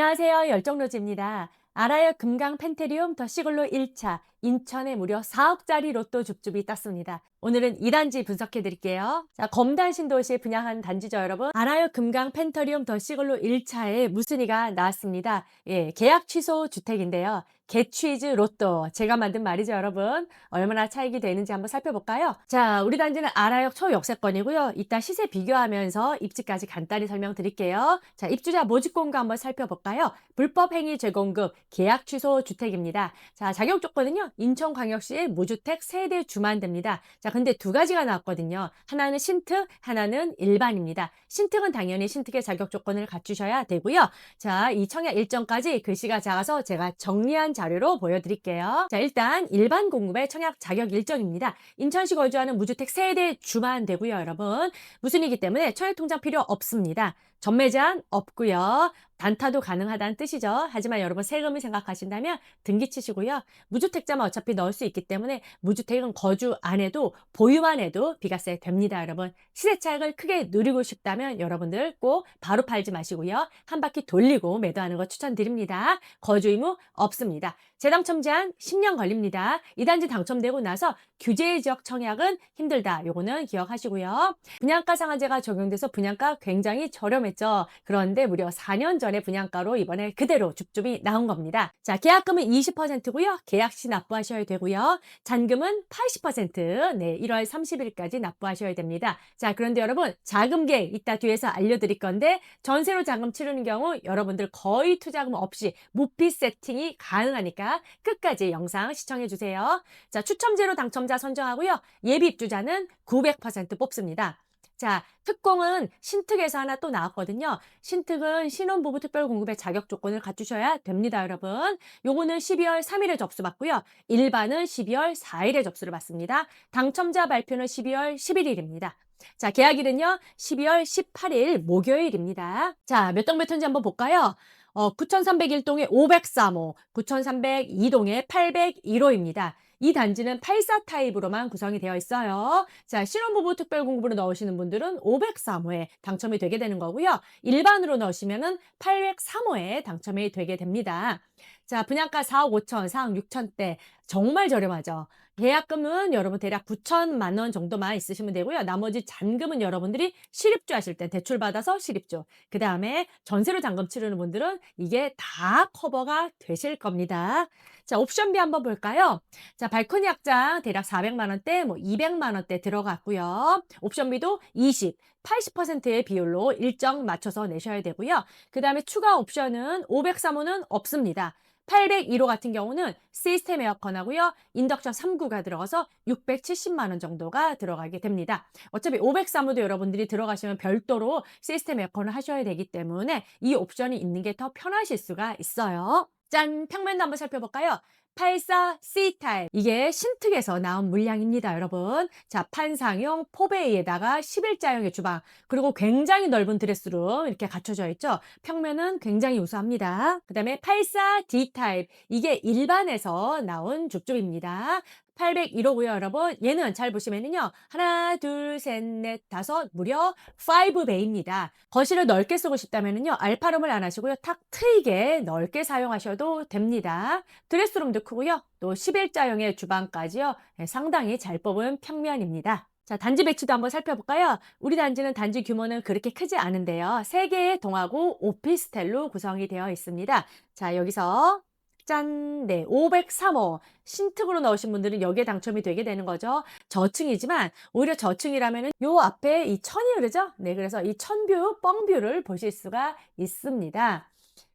안녕하세요. 열정로즈입니다. 알아요 금강 펜테리움 더 시글로 1차 인천에 무려 4억짜리 로또 줍줍이 땄습니다. 오늘은 2단지 분석해 드릴게요. 자, 검단 신도시에 분양한 단지죠, 여러분. 알아요 금강 펜터리움 더 시글로 1차에 무순위가 나왔습니다. 예, 계약 취소 주택인데요. 개취즈 로또 제가 만든 말이죠 여러분 얼마나 차익이 되는지 한번 살펴볼까요 자 우리 단지는 아라역 초역세권이고요 이따 시세 비교하면서 입지까지 간단히 설명드릴게요 자 입주자 모집 공고 한번 살펴볼까요 불법 행위 재공급 계약 취소 주택입니다 자 자격 조건은요 인천광역시의 무주택 세대 주만대입니다 자 근데 두 가지가 나왔거든요 하나는 신특 하나는 일반입니다 신특은 당연히 신특의 자격 조건을 갖추셔야 되고요 자 이 청약 일정까지 글씨가 작아서 제가 정리한 자료로 보여드릴게요. 자, 일단 일반 공급의 청약 자격 일정입니다. 인천시 거주하는 무주택 세대 주만 되고요, 여러분. 무슨이기 때문에 청약 통장 필요 없습니다. 전매 제한 없고요. 단타도 가능하다는 뜻이죠. 하지만 여러분 세금을 생각하신다면 등기 치시고요. 무주택자만 어차피 넣을 수 있기 때문에 무주택은 거주 안 해도 보유만 해도 비과세 됩니다, 여러분. 시세 차익을 크게 누리고 싶다면 여러분들 꼭 바로 팔지 마시고요. 한 바퀴 돌리고 매도하는 거 추천드립니다. 거주 의무 없습니다. 재당첨 제한 10년 걸립니다. 이 단지 당첨되고 나서 규제 지역 청약은 힘들다. 요거는 기억하시고요. 분양가 상한제가 적용돼서 분양가 굉장히 저렴했죠. 그런데 무려 4년 전에 분양가로 이번에 그대로 줍줍이 나온 겁니다. 자, 계약금은 20%고요. 계약 시 납부하셔야 되고요. 잔금은 80%, 네, 1월 30일까지 납부하셔야 됩니다. 자, 그런데 여러분, 자금계 이따 뒤에서 알려드릴 건데 전세로 자금 치르는 경우 여러분들 거의 투자금 없이 무피 세팅이 가능하니까 끝까지 영상 시청해 주세요. 자, 추첨제로 당첨자 선정하고요. 예비 입주자는 900% 뽑습니다. 자, 특공은 신특에서 하나 또 나왔거든요. 신특은 신혼부부 특별 공급의 자격 조건을 갖추셔야 됩니다, 여러분. 요거는 12월 3일에 접수받고요. 일반은 12월 4일에 접수를 받습니다. 당첨자 발표는 12월 11일입니다. 자, 계약일은요, 12월 18일 목요일입니다. 자, 몇 동몇 톤지 한번 볼까요? 어, 9301동에 503호, 9302동에 801호입니다. 이 단지는 84 타입으로만 구성이 되어 있어요. 자, 신혼부부 특별 공급으로 넣으시는 분들은 503호에 당첨이 되게 되는 거고요. 일반으로 넣으시면은 803호에 당첨이 되게 됩니다. 자, 분양가 4억 5천, 4억 6천대 정말 저렴하죠. 계약금은 여러분 대략 9천만 원 정도만 있으시면 되고요. 나머지 잔금은 여러분들이 실입주 하실 때 대출 받아서 실입주. 그 다음에 전세로 잔금 치르는 분들은 이게 다 커버가 되실 겁니다. 자, 옵션비 한번 볼까요? 자, 발코니 확장 대략 400만 원대, 뭐 200만 원대 들어갔고요. 옵션비도 20, 80%의 비율로 일정 맞춰서 내셔야 되고요. 그 다음에 추가 옵션은 503호는 없습니다. 801호 같은 경우는 시스템 에어컨하고요. 인덕션 3구가 들어가서 670만 원 정도가 들어가게 됩니다. 어차피 503호도 여러분들이 들어가시면 별도로 시스템 에어컨을 하셔야 되기 때문에 이 옵션이 있는 게 더 편하실 수가 있어요. 짠! 평면도 한번 살펴볼까요? 84 C타입. 이게 신특에서 나온 물량입니다, 여러분. 자, 판상용 포베이에다가 11자형의 주방, 그리고 굉장히 넓은 드레스룸 이렇게 갖춰져 있죠. 평면은 굉장히 우수합니다. 그 다음에 84 D타입. 이게 일반에서 나온 줍줍입니다. 801호고요, 여러분. 얘는 잘 보시면은요. 하나, 둘, 셋, 넷, 다섯, 무려 5베이입니다. 거실을 넓게 쓰고 싶다면은요. 알파룸을 안 하시고요. 탁 트이게 넓게 사용하셔도 됩니다. 드레스룸도 크고요. 또 11자형의 주방까지요. 네, 상당히 잘 뽑은 평면입니다. 자, 단지 배치도 한번 살펴볼까요? 우리 단지는 단지 규모는 그렇게 크지 않은데요. 3개의 동하고 오피스텔로 구성이 되어 있습니다. 자, 여기서 짠! 네, 503호. 신특으로 넣으신 분들은 여기에 당첨이 되게 되는 거죠. 저층이지만 오히려 저층이라면은 요 앞에 이 천이 흐르죠? 네, 그래서 이 천뷰, 뻥뷰를 보실 수가 있습니다.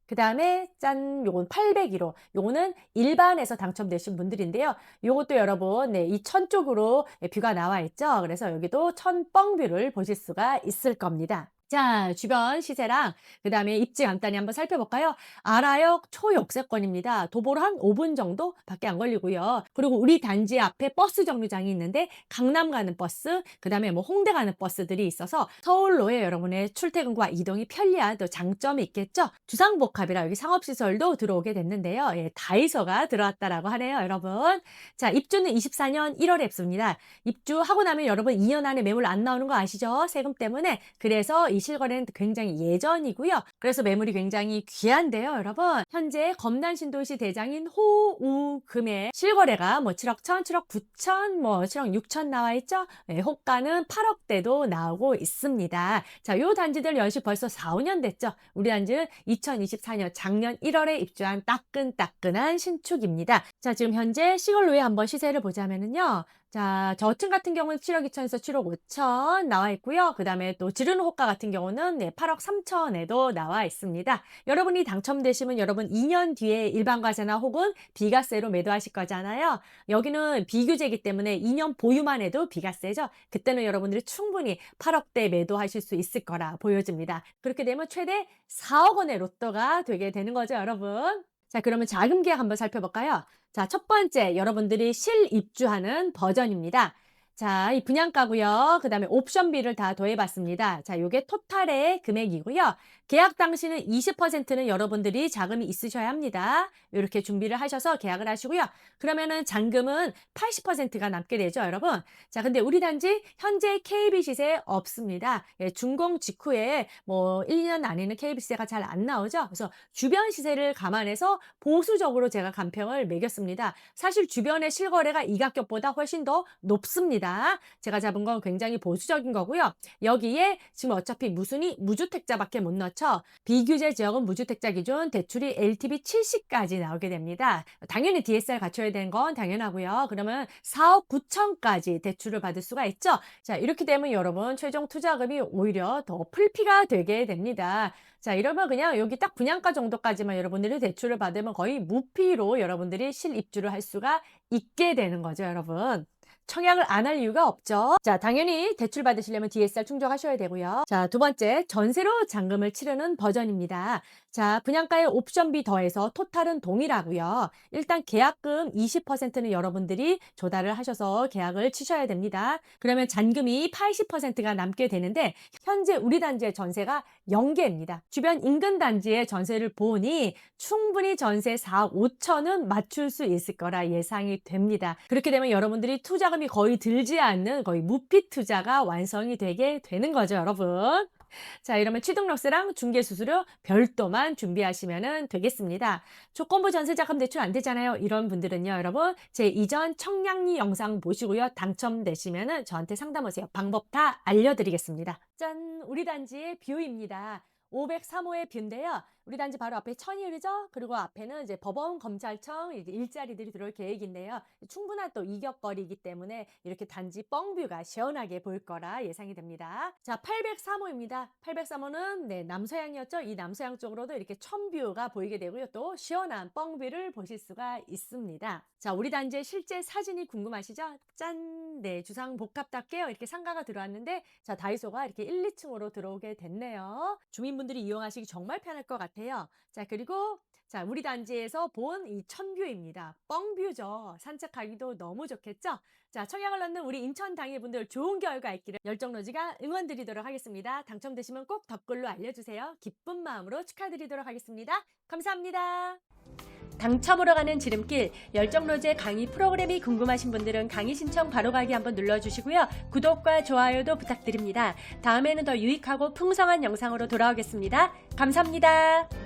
그 다음에 짠 요건 801호 요거는 일반에서 당첨되신 분들인데요 요것도 여러분 네, 이 천 쪽으로 뷰가 나와 있죠 그래서 여기도 천 뻥뷰를 보실 수가 있을 겁니다 자, 주변 시세랑 그 다음에 입지 간단히 한번 살펴볼까요? 아라역 초역세권입니다. 도보로 한 5분 정도 밖에 안 걸리고요. 그리고 우리 단지 앞에 버스 정류장이 있는데 강남 가는 버스, 그 다음에 뭐 홍대 가는 버스들이 있어서 서울로의 여러분의 출퇴근과 이동이 편리한 또 장점이 있겠죠? 주상복합이라 여기 상업시설도 들어오게 됐는데요. 예, 다이소가 들어왔다라고 하네요, 여러분. 자, 입주는 24년 1월에 입습니다. 입주하고 나면 여러분 2년 안에 매물 안 나오는 거 아시죠? 세금 때문에. 그래서 이 실거래는 굉장히 예전이고요. 그래서 매물이 굉장히 귀한데요, 여러분. 현재 검단 신도시 대장인 호우금의 실거래가 뭐 7억 1천, 7억 9천, 뭐 7억 6천 나와 있죠. 네, 호가는 8억대도 나오고 있습니다. 자, 요 단지들 연식 벌써 4, 5년 됐죠. 우리 단지는 2024년 작년 1월에 입주한 따끈따끈한 신축입니다. 자, 지금 현재 시골로에 한번 시세를 보자면은요. 자, 저층 같은 경우는 7억 2천에서 7억 5천 나와 있고요. 그 다음에 또 지르는 호가 같은 경우는 네, 8억 3천에도 나와 있습니다. 여러분이 당첨되시면 여러분 2년 뒤에 일반 과세나 혹은 비과세로 매도하실 거잖아요. 여기는 비규제이기 때문에 2년 보유만 해도 비과세죠. 그때는 여러분들이 충분히 8억대 매도하실 수 있을 거라 보여집니다. 그렇게 되면 최대 4억 원의 로또가 되게 되는 거죠, 여러분. 자, 그러면 자금 계약 한번 살펴볼까요? 자, 첫 번째, 여러분들이 실입주하는 버전입니다. 자, 이 분양가고요. 그 다음에 옵션비를 다 더해 봤습니다. 자, 요게 토탈의 금액이고요. 계약 당시는 20%는 여러분들이 자금이 있으셔야 합니다. 이렇게 준비를 하셔서 계약을 하시고요. 그러면은 잔금은 80%가 남게 되죠, 여러분. 자, 근데 우리 단지 현재 KB 시세 없습니다. 예, 준공 직후에 뭐 1년 안에는 KB 시세가 잘 안 나오죠. 그래서 주변 시세를 감안해서 보수적으로 제가 간평을 매겼습니다. 사실 주변의 실거래가 이 가격보다 훨씬 더 높습니다. 제가 잡은 건 굉장히 보수적인 거고요. 여기에 지금 어차피 무순이 무주택자밖에 못 넣죠. 비규제 지역은 무주택자 기준 대출이 LTV 70까지 나오게 됩니다. 당연히 DSR 갖춰야 되는 건 당연하고요. 그러면 4억 9천까지 대출을 받을 수가 있죠. 자, 이렇게 되면 여러분 최종 투자금이 오히려 더 풀피가 되게 됩니다. 자, 이러면 그냥 여기 딱 분양가 정도까지만 여러분들이 대출을 받으면 거의 무피로 여러분들이 실입주를 할 수가 있게 되는 거죠, 여러분. 청약을 안 할 이유가 없죠. 자, 당연히 대출 받으시려면 DSR 충족하셔야 되고요. 자, 두 번째, 전세로 잔금을 치르는 버전입니다. 자, 분양가의 옵션비 더해서 토탈은 동일하고요. 일단 계약금 20%는 여러분들이 조달을 하셔서 계약을 치셔야 됩니다. 그러면 잔금이 80%가 남게 되는데 현재 우리 단지의 전세가 0개입니다. 주변 인근 단지의 전세를 보니 충분히 전세 4억 5천은 맞출 수 있을 거라 예상이 됩니다. 그렇게 되면 여러분들이 투자금이 거의 들지 않는 거의 무피 투자가 완성이 되게 되는 거죠, 여러분. 자, 이러면 취득록세랑 중개수수료 별도만 준비하시면 되겠습니다. 조건부 전세자금 대출 안 되잖아요. 이런 분들은요, 여러분. 제 이전 청량리 영상 보시고요. 당첨되시면 저한테 상담 오세요. 방법 다 알려드리겠습니다. 짠! 우리 단지의 뷰입니다. 503호의 뷰인데요. 우리 단지 바로 앞에 천이 흐르죠? 그리고 앞에는 이제 법원, 검찰청 일자리들이 들어올 계획인데요. 충분한 또 이격거리이기 때문에 이렇게 단지 뻥뷰가 시원하게 보일 거라 예상이 됩니다. 자, 803호입니다. 803호는 네, 남서향이었죠? 이 남서향 쪽으로도 이렇게 천뷰가 보이게 되고요. 또 시원한 뻥뷰를 보실 수가 있습니다. 자, 우리 단지의 실제 사진이 궁금하시죠? 짠! 네, 주상 복합답게요. 이렇게 상가가 들어왔는데 자, 다이소가 이렇게 1, 2층으로 들어오게 됐네요. 주민분들이 이용하시기 정말 편할 것 같아요. 자, 그리고 자, 우리 단지에서 본 이 천뷰입니다. 뻥뷰죠. 산책하기도 너무 좋겠죠? 자, 청약을 넣는 우리 인천 당일분들 좋은 결과 있기를 열정로지가 응원드리도록 하겠습니다. 당첨되시면 꼭 댓글로 알려주세요. 기쁜 마음으로 축하드리도록 하겠습니다. 감사합니다. 당첨으로 가는 지름길 열정로제 강의 프로그램이 궁금하신 분들은 강의 신청 바로 가기 한번 눌러주시고요. 구독과 좋아요도 부탁드립니다. 다음에는 더 유익하고 풍성한 영상으로 돌아오겠습니다. 감사합니다.